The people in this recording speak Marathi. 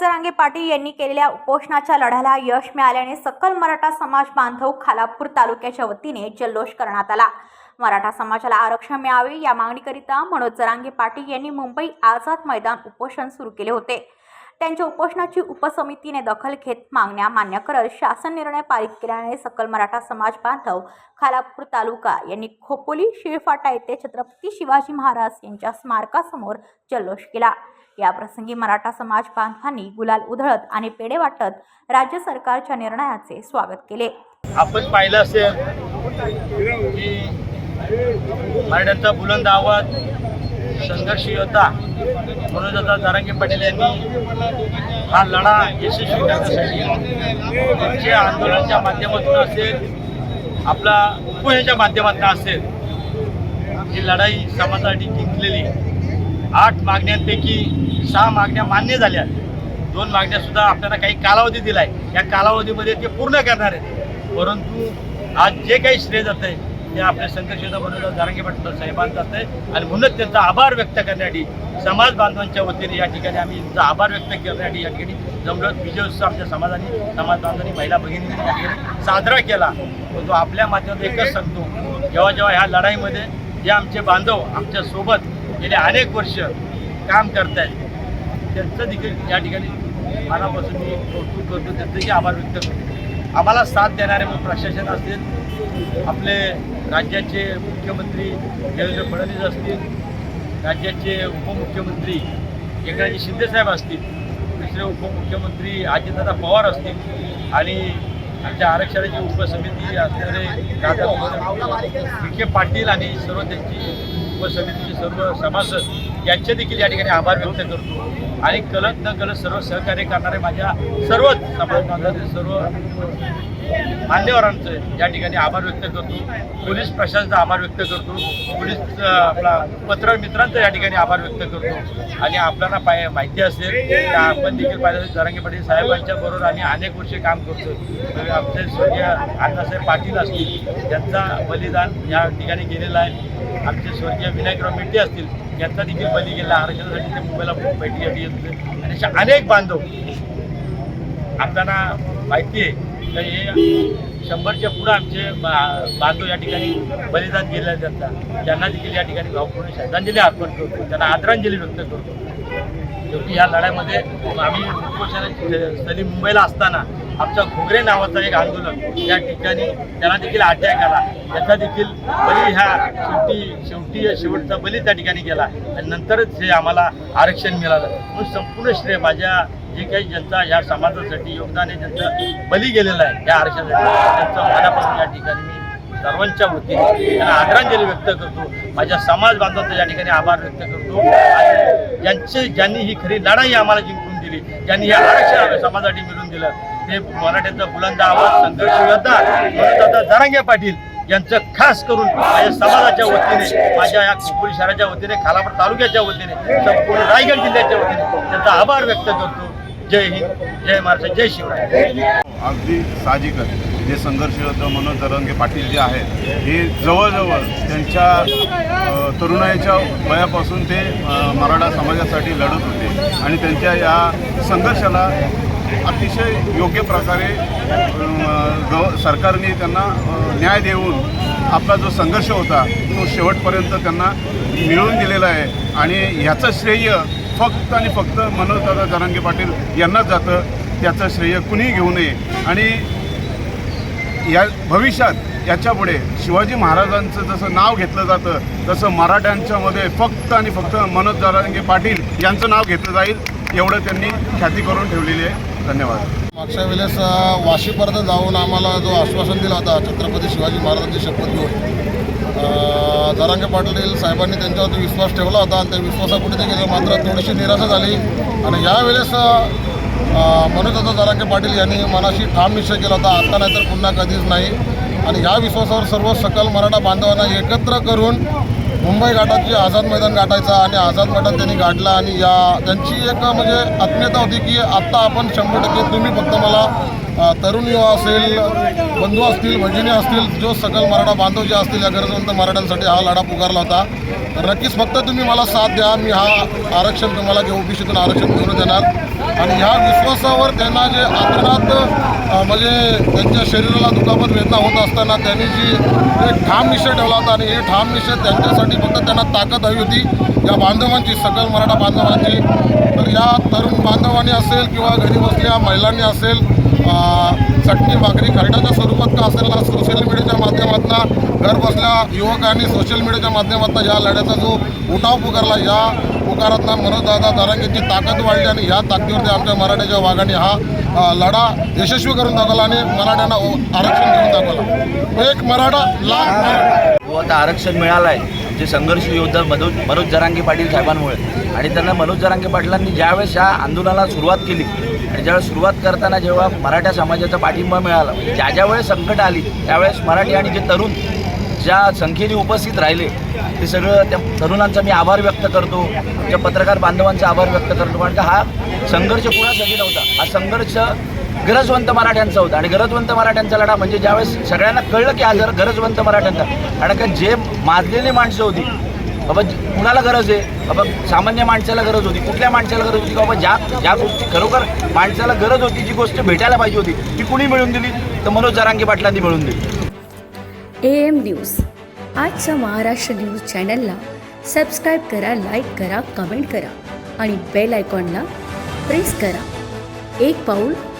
जरांगे पाटील यांनी केलेल्या उपोषणाच्या लढ्याला यश मिळाल्याने सकल मराठा समाज बांधव खालापूर तालुक्याच्या वतीने जल्लोष करण्यात आला. मराठा समाजाला आरक्षण मिळावे या मागणीकरिता मनोज जरांगे पाटील यांनी मुंबई आझाद मैदान उपोषण सुरू केले होते. त्यांच्या उपोषणाची उपसमितीने दखल घेत मागण्या मान्य करत शासन निर्णय पारित केल्याने सकल मराठा समाज बांधव खालापूर तालुका यांनी खोपोली शिळफाटा येथे छत्रपती शिवाजी महाराज यांच्या स्मारकासमोर जल्लोष केला. या प्रसंगी मराठा समाज बांधवांनी गुलाल उधळत आणि पेढे वाटत राज्य सरकारच्या निर्णयाचे स्वागत केले. आपण पाहिलं असेल मराठ्यांचा बुलंद आवाज संघर्ष योद्धा आता दारांगे पाटील यांनी हा लढा यशस्वी करण्यासाठी त्यांच्या आंदोलनाच्या माध्यमातून असेल आपला उपोषणाच्या माध्यमातून असेल ही लढाई समाजासाठी जिंकलेली आठ मागण्यांपैकी सहा मागण्या मान्य झाल्या. दोन मागण्या सुद्धा आपल्याला काही कालावधी दिलाय. या कालावधीमध्ये ते पूर्ण करणार आहेत. परंतु आज जे काही श्रेय जात आहे ते आपल्या संघर्षाबरोबर बनवलं जारंगे पाटील साहेबांना जात आहे आणि म्हणूनच त्यांचा आभार व्यक्त करण्यासाठी समाज बांधवांच्या वतीने या ठिकाणी आम्ही त्यांचा आभार व्यक्त करण्यासाठी या ठिकाणी जमलं. विजय उत्सव आमच्या समाजाने समाज बांधवांनी महिला भगिनी साजरा केला. तो आपल्या माध्यमातून एकच सांगतो जेव्हा जेव्हा ह्या लढाईमध्ये जे आमचे बांधव आमच्यासोबत गेले अनेक वर्ष काम करत आहेत त्यांचं देखील या ठिकाणी मनापासून मी कौतुक करतो त्यांचंही आभार व्यक्त करतो. आम्हाला साथ देणारे मग प्रशासन असतील आपले राज्याचे मुख्यमंत्री देवेंद्र फडणवीस असतील राज्याचे उपमुख्यमंत्री एकनाथजी शिंदेसाहेब असतील दुसरे उपमुख्यमंत्री अजितदादा पवार असतील आणि आमच्या आरक्षणाची उपसमिती असणारे विखे पाटील आणि सर्व त्यांची समितीचे सर्व सभासद यांचे देखील या ठिकाणी आभार व्यक्त करतो. आणि कलत न कलत सर्व सहकार्य करणारे माझ्या सर्वच समाज सर्व मान्यवरांचं या ठिकाणी आभार व्यक्त करतो. पोलीस प्रशासनाचा आभार व्यक्त करतो. पोलीस आपला पत्र मित्रांचा या ठिकाणी आभार व्यक्त करतो. आणि आपल्याला पाय माहिती असेल की आपण देखील पाहिजे जरांगे पाटील साहेबांच्या बरोबर आम्ही अनेक वर्षे काम करतो. आमचे स्वर्गीय अण्णासाहेब पाटील असतील त्यांचा बलिदान या ठिकाणी गेलेलं आहे. आमचे स्वर्गीय विनायकराव मेटे असतील यांचा देखील बली गेला आरक्षणासाठी ते मुंबईला बैठकीसाठी येत होते आणि अशा अनेक बांधव आपल्याला माहिती आहे तर हे शंभरच्या पुढं आमचे बांधव या ठिकाणी बलिदान केले जातात त्यांना देखील या ठिकाणी भावपूर्ण श्रद्धांजली अर्पण करतो. त्यांना आदरांजली व्यक्त करतो. शेवटी या लढ्यामध्ये आम्ही उपोषणाची स्थली मुंबईला असताना आमचा घोगरे नावाचा एक आंदोलन या ठिकाणी त्यांना देखील अटॅक आला त्याचा देखील बली ह्या शेवटी शेवटी शेवटचा बली त्या ठिकाणी गेला. आणि नंतरच हे आम्हाला आरक्षण मिळालं. म्हणून संपूर्ण श्रेय माझ्या जे काही ज्यांचा या समाजासाठी योगदान आहे ज्यांचं बली गेलेलं आहे या आरक्षणासाठी त्यांचं मनापासून या ठिकाणी मी सर्वांच्या वतीने त्यांना आदरांजली व्यक्त करतो. माझ्या समाज बांधवांचा या ठिकाणी आभार व्यक्त करतो. आणि ज्यांचे ज्यांनी ही खरी लढाई आम्हाला जिंकून दिली ज्यांनी हे आरक्षण समाजासाठी मिळवून दिलं ते मराठ्यांचा बुलंद आवाज संघर्ष योद्धा दादा जरांगे पाटील यांचं खास करून माझ्या समाजाच्या वतीने माझ्या या खोपोली शहराच्या वतीने खालापूर तालुक्याच्या वतीने संपूर्ण रायगड जिल्ह्याच्या वतीने त्यांचा आभार व्यक्त करतो. जय हिंद जय महाराष्ट्र जय शिवराय. अगदी साहजिकच. जे संघर्ष योद्धा मनोज दरंगे पाटील जे आहेत हे जवळजवळ त्यांच्या तरुणाईच्या वयापासून ते मराठा समाजासाठी लढत होते. आणि त्यांच्या या संघर्षाला अतिशय योग्य प्रकारे गव सरकारने त्यांना न्याय देऊन आपला जो संघर्ष होता तो शेवटपर्यंत त्यांना मिळवून दिलेला आहे. आणि ह्याचं श्रेय फक्त आणि फक्त मनोजदादा जरांगे पाटील यांनाच जातं. त्याचं श्रेय कुणीही घेऊ नये. आणि या भविष्यात याच्यापुढे शिवाजी महाराजांचं जसं नाव घेतलं जातं तसं मराठ्यांच्यामध्ये फक्त आणि फक्त मनोज जारांगे पाटील यांचं नाव घेतलं जाईल एवढं त्यांनी ख्याती करून ठेवलेली आहे. धन्यवाद. मागच्या वेळेस वाशीपर्यंत जाऊन आम्हाला जो आश्वासन दिला होता छत्रपती शिवाजी महाराजांची शपथ घेऊन. अ, पाटील साहेबांनी त्यांच्यावरती विश्वास ठेवला होता आणि त्या विश्वासापुढे ते गेले मात्र थोडीशी निराशा झाली. आणि यावेळेस मनोजदादा जरांगे पाटील यांनी मनाशी ठाम निश्चय केला होता आता नाही तर पुन्हा कधीच नाही. आणि ह्या विश्वासावर सर्व सकल मराठा बांधवांना एकत्र करून मुंबई घाटाची आझाद मैदान गाठायचा आणि आझाद मैदान त्यांनी गाठला आणि या त्यांची एक म्हणजे आत्मीयता होती की आत्ता आपण शंभर टक्के तुम्ही फक्त मला तरुण युवा असेल बंधू असतील भगिनी असतील जो सकल मराठा बांधव जे असतील या गरजवंत मराठ्यांसाठी हा लढा पुकारला होता. नक्कीच फक्त तुम्ही मला साथ द्या. मी हा आरक्षण तुम्हाला घेऊ ओबीसीतून आरक्षण मिळवून देणार. आणि ह्या विश्वासावर त्यांना जे आतोनात म्हणजे त्यांच्या शरीराला दुखापत वेदना होत असताना त्यांनी जी एक ठाम निषेध ठेवला होता आणि हे ठाम निषेध त्यांच्यासाठी फक्त त्यांना ताकद हवी होती. या बांधवांची सकल मराठा बांधवांची. तर या तरुण बांधवांनी असेल किंवा घरी बसल्या महिलांनी असेल चटणी भाकरी खरड्याच्या स्वरूपात का असेल सोशल मीडियाच्या माध्यमातून घर बसल्या युवकांनी सोशल मीडियाच्या माध्यमातून या लढ्याचा जो उठाव पुकारला या पुकारातला मनोजदादा दारांगेची ताकद वाढली आणि ह्या ताकदीवरती आमच्या मराठ्याच्या वाघाने हा लढा यशस्वी करून दाखवला आणि मराठ्यांना आरक्षण देऊन दाखवला. एक मराठा लाख हो, आता आरक्षण मिळालं आहे जे संघर्ष योद्धा मनोज मनोज जरांगे पाटील साहेबांमुळे. आणि त्यांना मनोज जरांगे पाटलांनी ज्यावेळेस या आंदोलनाला सुरुवात केली आणि ज्यावेळेस सुरुवात करताना जेव्हा मराठा समाजाचा पाठिंबा मिळाला म्हणजे ज्या ज्या वेळेस संकट आली त्यावेळेस मराठी आणि जे तरुण ज्या संख्येने उपस्थित राहिले ते सगळं त्या तरुणांचा मी आभार व्यक्त करतो त्या पत्रकार बांधवांचा आभार व्यक्त करतो. कारण का हा संघर्ष कुणासाठी नव्हता? हा संघर्ष गरजवंत मराठ्यांचा होता. आणि गरजवंत मराठ्यांचा लढा म्हणजे ज्यावेळेस सगळ्यांना कळलं की हा जर गरजवंत मराठ्यांचा. कारण का जे माजलेली माणसं होती बाबा कुणाला गरज आहे? बाबा सामान्य माणसाला गरज होती. कुठल्या माणसाला गरज होती? की बाबा ज्या ज्या गोष्टी खरोखर माणसाला गरज होती जी गोष्ट भेटायला पाहिजे होती ती कुणी मिळून दिली? तर मनोज जरांगे पाटलांनी मिळून दिली. A M news. आजच्या महाराष्ट्र न्यूज चॅनलला सबस्क्राईब करा लाईक करा कमेंट करा आणि बेल आयकॉनला प्रेस करा. एक पाऊल